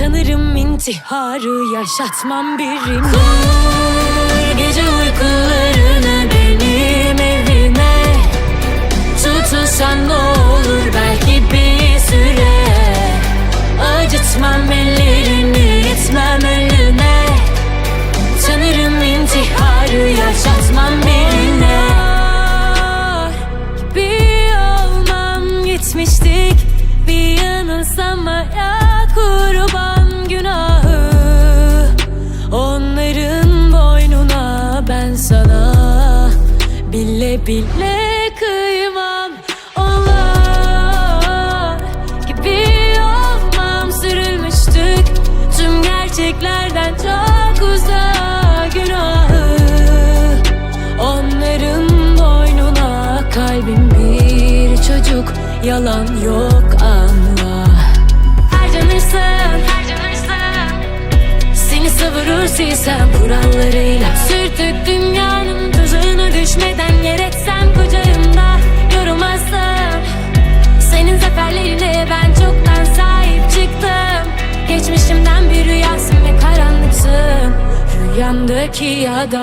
Tanırım intiharı yaşatmam birini Kur gece uykularını benim evime. Tutulsan ne olur belki bir süre. Acıtmam ellerini etmem ölüme Tanırım intiharı yaşatmam birine. Bir olmam gitmiştik Bile bile kıymam. Onlar gibi olmam. Sürülmüştük Tüm gerçeklerden çok uzak günahı. Onların boynuna kalbim bir çocuk. Yalan yok anla. Harcanırsın, harcanırsın Seni savurur silsem kurallarıyla. Sürtük Rüyamdaki adam